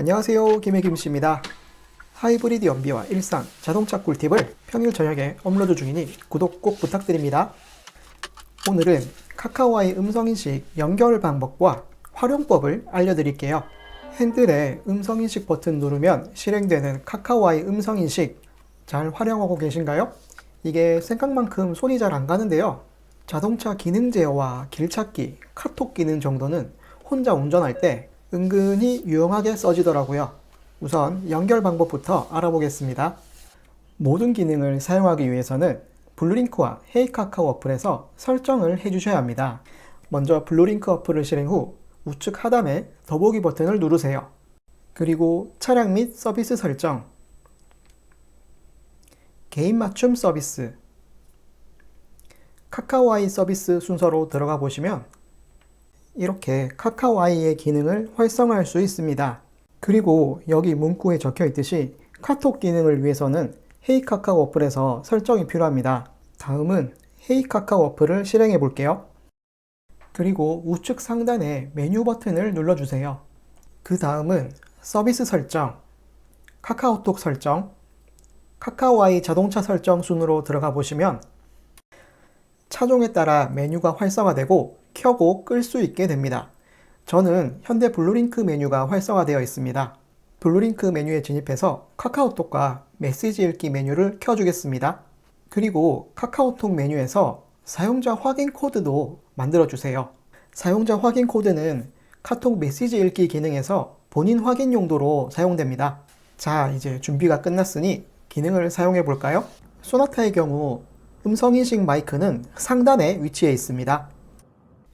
안녕하세요. 김혜김씨입니다. 하이브리드 연비와 일상 자동차 꿀팁을 평일 저녁에 업로드 중이니 구독 꼭 부탁드립니다. 오늘은 카카오와의 음성인식 연결 방법과 활용법을 알려드릴게요. 핸들에 음성인식 버튼 누르면 실행되는 카카오와의 음성인식 잘 활용하고 계신가요? 이게 생각만큼 손이 잘 안 가는데요. 자동차 기능 제어와 길찾기, 카톡 기능 정도는 혼자 운전할 때 은근히 유용하게 써지더라고요. 우선 연결 방법부터 알아보겠습니다. 모든 기능을 사용하기 위해서는 블루링크와 헤이카카오 어플에서 설정을 해주셔야 합니다. 먼저 블루링크 어플을 실행 후 우측 하단에 더보기 버튼을 누르세요. 그리고 차량 및 서비스 설정, 개인 맞춤 서비스, 카카오아이 서비스 순서로 들어가 보시면 이렇게 카카오아이의 기능을 활성화할 수 있습니다. 그리고 여기 문구에 적혀 있듯이 카톡 기능을 위해서는 헤이 카카오 어플에서 설정이 필요합니다. 다음은 헤이 카카오 어플을 실행해 볼게요. 그리고 우측 상단에 메뉴 버튼을 눌러주세요. 그 다음은 서비스 설정, 카카오톡 설정, 카카오아이 자동차 설정 순으로 들어가 보시면 차종에 따라 메뉴가 활성화되고 켜고 끌 수 있게 됩니다. 저는 현대 블루링크 메뉴가 활성화되어 있습니다. 블루링크 메뉴에 진입해서 카카오톡과 메시지 읽기 메뉴를 켜주겠습니다. 그리고 카카오톡 메뉴에서 사용자 확인 코드도 만들어주세요. 사용자 확인 코드는 카톡 메시지 읽기 기능에서 본인 확인 용도로 사용됩니다. 자, 이제 준비가 끝났으니 기능을 사용해 볼까요? 소나타의 경우 음성인식 마이크는 상단에 위치해 있습니다.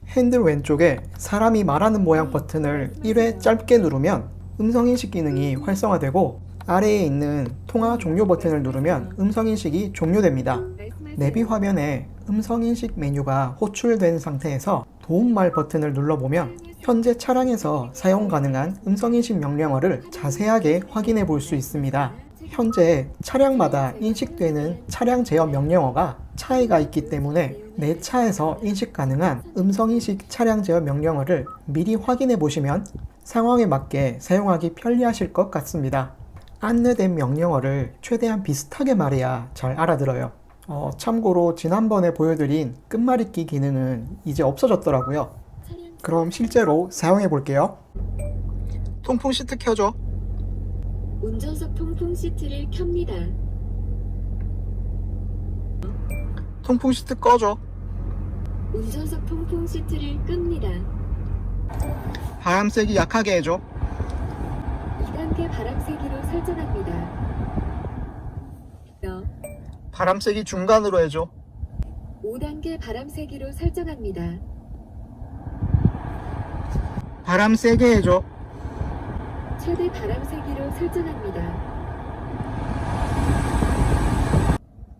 핸들 왼쪽에 사람이 말하는 모양 버튼을 1회 짧게 누르면 음성인식 기능이 활성화되고 아래에 있는 통화 종료 버튼을 누르면 음성인식이 종료됩니다. 내비 화면에 음성인식 메뉴가 호출된 상태에서 도움말 버튼을 눌러보면 현재 차량에서 사용 가능한 음성인식 명령어를 자세하게 확인해 볼 수 있습니다. 현재 차량마다 인식되는 차량 제어 명령어가 차이가 있기 때문에 내 차에서 인식 가능한 음성인식 차량 제어 명령어를 미리 확인해 보시면 상황에 맞게 사용하기 편리하실 것 같습니다. 안내된 명령어를 최대한 비슷하게 말해야 잘 알아들어요. 어, 참고로 지난번에 보여드린 끝말잇기 기능은 이제 없어졌더라고요. 그럼 실제로 사용해 볼게요. 통풍 시트 켜줘. 운전석 통풍 시트를 켭니다. 통풍 시트 꺼줘. 운전석 통풍 시트를 끕니다. 바람 세기 약하게 해줘. 2단계 바람 세기로 설정합니다. 너 바람 세기 중간으로 해줘. 5단계 바람 세기로 설정합니다. 바람 세게 해줘. 최대 바람 세기로 설정합니다.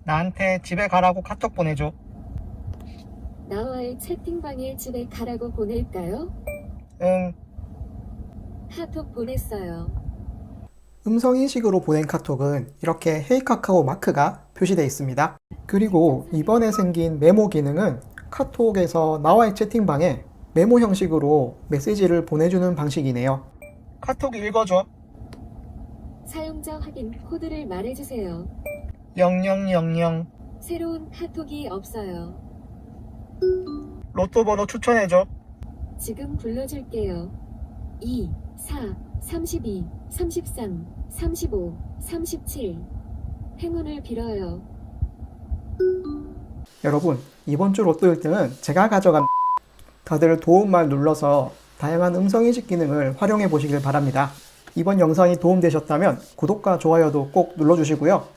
나한테 집에 가라고 카톡 보내줘. 나와의 채팅방에 집에 가라고 보낼까요? 응. 카톡 보냈어요. 음성인식으로 보낸 카톡은 이렇게 헤이 카카오 마크가 표시되어 있습니다. 그리고 이번에 생긴 메모 기능은 카톡에서 나와의 채팅방에 메모 형식으로 메시지를 보내주는 방식이네요. 카톡 읽어줘. 사용자 확인 코드를 말해주세요. 0000 새로운 카톡이 없어요. 로또 번호 추천해줘. 지금 불러줄게요. 2, 4, 32, 33, 35, 37. 행운을 빌어요. 여러분, 이번 주 로또 1등은 제가 가져간 다들 도움말 눌러서 다양한 음성인식 기능을 활용해 보시길 바랍니다. 이번 영상이 도움되셨다면 구독과 좋아요도 꼭 눌러주시고요.